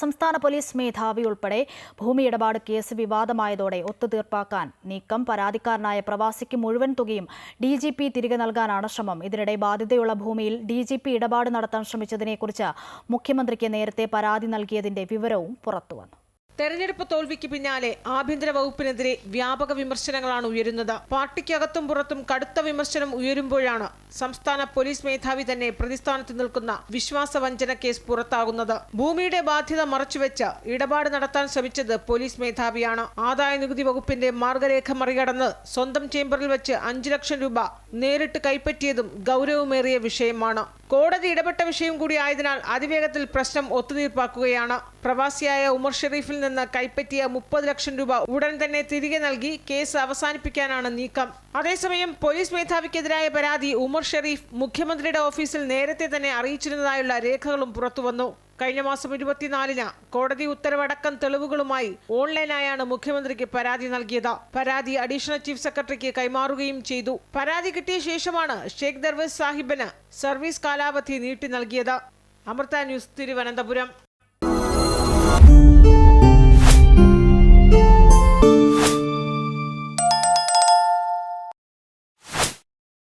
സംസ്ഥാന പോലീസ് മേധാവി ഉൾപ്പെടെ ഭൂമി ഇടപാട് കേസ് വിവാദമായതോടെ ഒത്തുതീർപ്പാക്കാൻ നീക്കം പരാതിക്കാരനായ പ്രവാസിക്ക് മുഴുവൻ തുകയും ഡി ജി പി തിരികെ നൽകാനാണ് ശ്രമം. ഇതിനിടെ ബാധ്യതയുള്ള ഭൂമിയിൽ ഡി ജി പി ഇടപാട് നടത്താൻ ശ്രമിച്ചതിനെക്കുറിച്ച് മുഖ്യമന്ത്രിക്ക് നേരത്തെ പരാതി നൽകിയതിന്റെ വിവരവും പുറത്തുവന്നു. തെരഞ്ഞെടുപ്പ് തോൽവിക്ക് പിന്നാലെ ആഭ്യന്തര വകുപ്പിനെതിരെ വ്യാപക വിമർശനങ്ങളാണ് ഉയരുന്നത്. പാർട്ടിക്കകത്തും പുറത്തും കടുത്ത വിമർശനം ഉയരുമ്പോഴാണ് സംസ്ഥാന പോലീസ് മേധാവി തന്നെ പ്രതിസ്ഥാനത്ത് നിൽക്കുന്ന വിശ്വാസവഞ്ചന കേസ് പുറത്താകുന്നത്. ഭൂമിയുടെ ബാധ്യത മറച്ചുവെച്ച് ഇടപാട് നടത്താൻ ശ്രമിച്ചത് പോലീസ് മേധാവിയാണ്. ആദായ നികുതി വകുപ്പിന്റെ മാർഗരേഖ മറികടന്ന് സ്വന്തം ചേംബറിൽ വെച്ച് അഞ്ചു ലക്ഷം രൂപ നേരിട്ട് കൈപ്പറ്റിയതും ഗൗരവമേറിയ വിഷയമാണ്. കോടതി ഇടപെട്ട വിഷയം കൂടി ആയതിനാൽ അതിവേഗത്തിൽ പ്രശ്നം ഒത്തുതീർപ്പാക്കുകയാണ്. പ്രവാസിയായ ഉമർ ഷെറീഫിൽ നിന്ന് കൈപ്പറ്റിയ മുപ്പത് ലക്ഷം രൂപ ഉടൻ തന്നെ തിരികെ നൽകി കേസ് അവസാനിപ്പിക്കാനാണ് നീക്കം. അതേസമയം പോലീസ് മേധാവിക്കെതിരായ പരാതി ഉമർ ഷെറീഫ് മുഖ്യമന്ത്രിയുടെ ഓഫീസിൽ നേരത്തെ തന്നെ അറിയിച്ചിരുന്നതായുള്ള രേഖകളും പുറത്തുവന്നു. കഴിഞ്ഞ മാസം ഇരുപത്തിനാലിന് കോടതി ഉത്തരവടക്കം തെളിവുകളുമായി ഓൺലൈനായാണ് മുഖ്യമന്ത്രിക്ക് പരാതി നൽകിയത്. പരാതി അഡീഷണൽ ചീഫ് സെക്രട്ടറിക്ക് കൈമാറുകയും ചെയ്തു. പരാതി കിട്ടിയ ശേഷമാണ് ഷെയ്ഖ് ദർവേസ് സാഹിബിന് സർവീസ് കാലാവധി നീട്ടി നൽകിയത്. അമൃത ന്യൂസ് തിരുവനന്തപുരം.